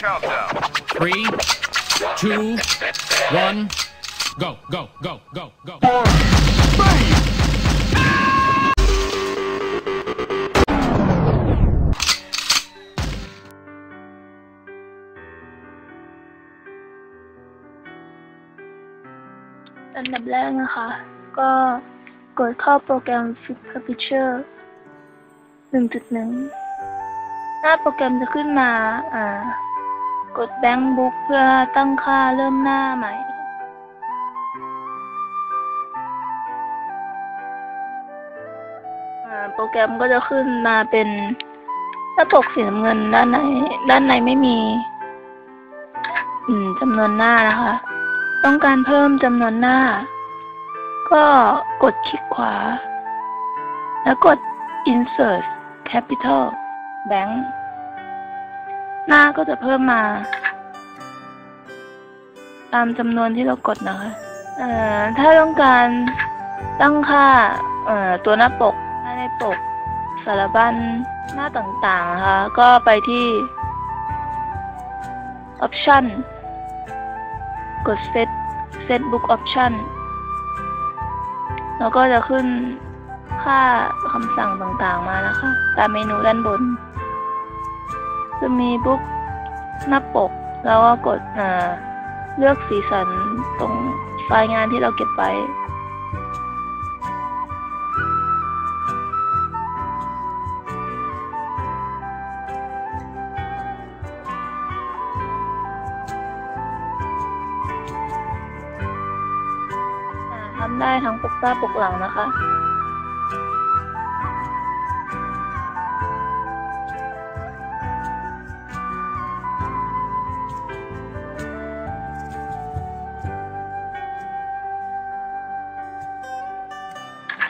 countdown. Three, two, one, go, go, go, go, go. Bang! อันดับแรกนะคะ ก็กดเข้าโปรแกรม Fit Publisher 1.1 หน้าโปรแกรมจะขึ้นมา อ่า กด Bank Book เพื่อตั้งค่าเริ่มหน้าใหม่โปรแกรมก็จะขึ้นมาเป็นหน้าปกสีน้ำเงินด้านใน ด้านในไม่มี อืมจำนวนหน้านะคะ ต้องการเพิ่มจำนวนหน้า ก็กดคลิกขวา แล้วกด insert capital bank หน้าก็จะเพิ่มมา ตามจำนวนที่เรากดนะคะเอ่อถ้าต้องการตั้งค่าเอ่อตัวหน้าปกหน้าในปกสารบัญหน้าต่างๆนะคะก็ไปที่ option กด set set book option แล้วก็จะขึ้นค่าคำสั่งต่างๆมานะคะ ตามเมนูด้านบน จะมีบุ๊กหน้าปก แล้วก็กดเลือกสีสันตรงไฟล์งานที่เราเก็บไว้ทำได้ทั้งปกหน้าปกหลังนะคะ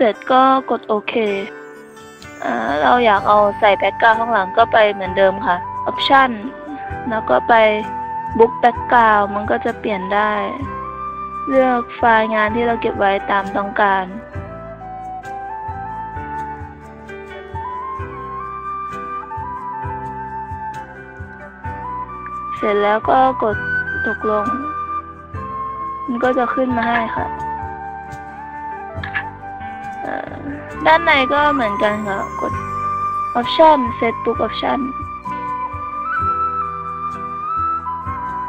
เสร็จก็กดโอเคอ่าเราอยากเอาใส่แบ็กกราวข้างหลังก็ไปเหมือนเดิมค่ะ Option แล้วก็ไป Book Background มันก็จะเปลี่ยนได้ เลือกไฟล์งานที่เราเก็บไว้ตามต้องการเสร็จแล้วก็กดตกลง มันก็จะขึ้นมาให้ค่ะ ด้านในก็เหมือนกันค่ะ กด option set book option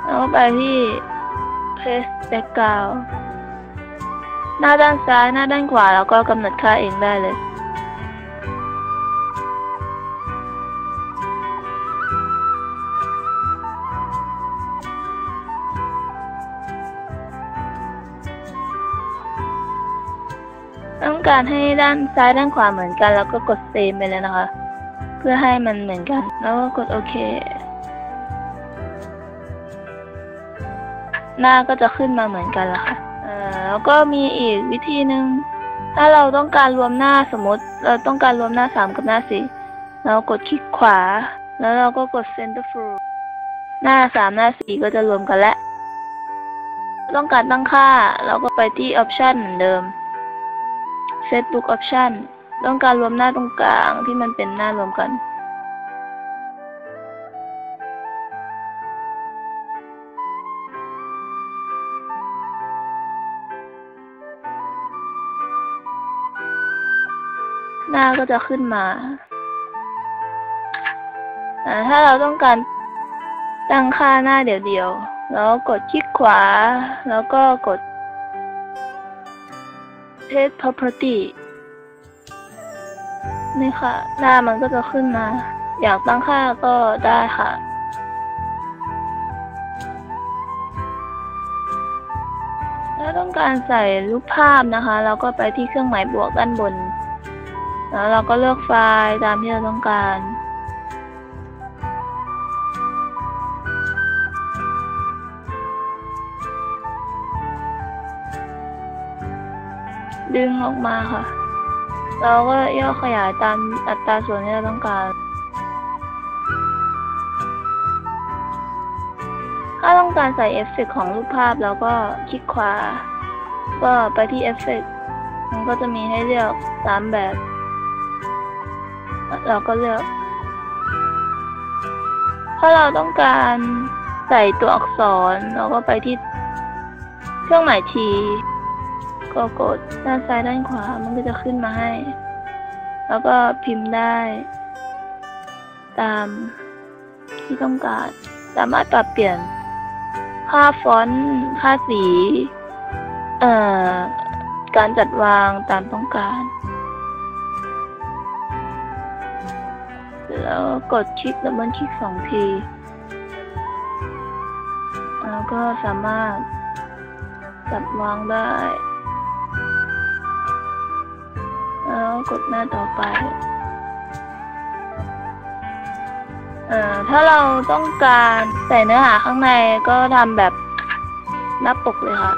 แล้วก็ไปที่ paste background หน้าด้านซ้ายหน้าด้านขวาแล้วก็กำหนดค่าเองได้เลย ต้องการให้ด้านซ้ายด้านขวาเหมือนกัน แล้วก็กดเซมไปเลยนะคะ เพื่อให้มันเหมือนกัน แล้วก็กดโอเค หน้าก็จะขึ้นมาเหมือนกันละค่ะแล้วก็มีอีกวิธีหนึ่งถ้าเราต้องการรวมหน้าสมมติ เราต้องการรวมหน้าสามกับหน้าสี่เรากดคลิกขวา แล้วเราก็กด center through หน้าสามหน้าสี่ก็จะรวมกันแล้วต้องการตั้งค่า เราก็ไปที่ option เหมือนเดิม set book option ต้องการรวมหน้าตรงกลางที่มันเป็นหน้ารวมกัน หน้าก็จะขึ้นมาอ่าถ้าเราต้องการตั้งค่าหน้าเดียวๆแล้วกดคลิกขวา แล้วก็กด Paste Property นี่ค่ะ หน้ามันก็จะขึ้นมา อยากตั้งค่าก็ได้ค่ะ ถ้าต้องการใส่รูปภาพนะคะ เราก็ไปที่เครื่องหมายบวกด้านบน แล้วเราก็เลือกไฟล์ตามที่เราต้องการ ดึงออกมาค่ะ เราก็ย่อขยายตามอัตราส่วนที่เราต้องการ ถ้าต้องการใส่เอฟเฟกของรูปภาพเราก็คลิกขวา ก็ไปที่เอฟเฟกมันก็จะมีให้เลือกสามแบบ เราก็เลือก ถ้าเราต้องการใส่ตัวอักษรเราก็ไปที่เครื่องหมายที ก็กดด้านซ้ายด้านขวามันก็จะขึ้นมาให้ แล้วก็พิมพ์ได้ ตามที่ต้องการ สามารถปรับเปลี่ยนค่าฟอนต์ค่าสี เอ่อ การจัดวางตามต้องการแล้วกดคลิกดับเบิลคลิกสองที แล้วก็สามารถจัดวางได้ กดหน้าต่อไปเอ่อถ้าเราต้องการใส่เนื้อหาข้างในก็ทำแบบหน้าปกเลยค่ะ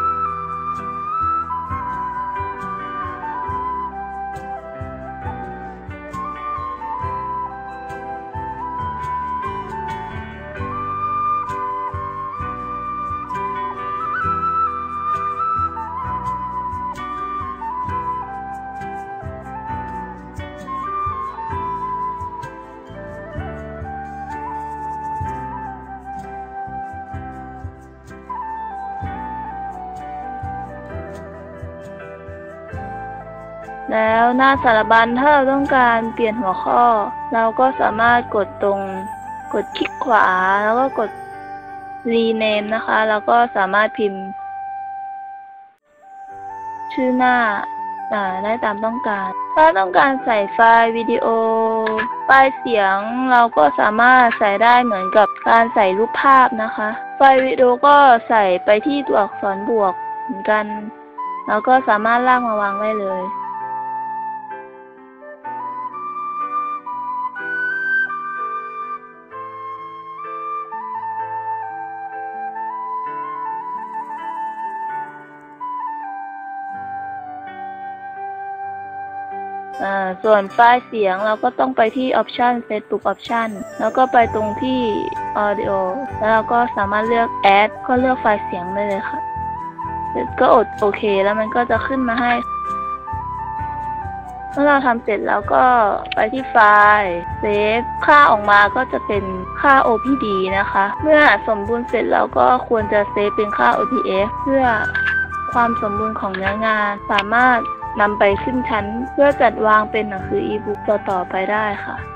แล้วหน้าสารบัญถ้าเราต้องการเปลี่ยนหัวข้อ เราก็สามารถกดตรงกดคลิกขวาแล้วก็กด rename นะคะ แล้วก็สามารถพิมพ์ ชื่อหน้าได้ตามต้องการ ถ้าต้องการใส่ไฟล์วิดีโอไฟล์เสียงเราก็สามารถใส่ได้เหมือนกับการใส่รูปภาพนะคะ ไฟล์วิดีโอก็ใส่ไปที่ตัวอักษรบวกเหมือนกัน แล้วก็สามารถลากมาวางได้เลย ส่วนไฟล์เสียงเราก็ต้องไปที่ Option Facebook Option แล้วก็ไปตรงที่ Audio แล้วเราก็สามารถเลือก Add ก็เลือกไฟล์เสียงได้เลยค่ะก็ก็อดโอเค แล้วมันก็จะขึ้นมาให้ เมื่อเราทำเสร็จแล้วก็ไปที่ไฟล์เซฟค่าออกมาก็จะเป็นค่า OPD นะคะ เมื่อสมบูรณ์เสร็จเราก็ควรจะเซฟเป็นค่า OPF เพื่อความสมบูรณ์ของเนื้องานสามารถ นำไปขึ้นชั้น เพื่อจัดวางเป็นหนังสืออีบุ๊กต่อๆไปได้ค่ะ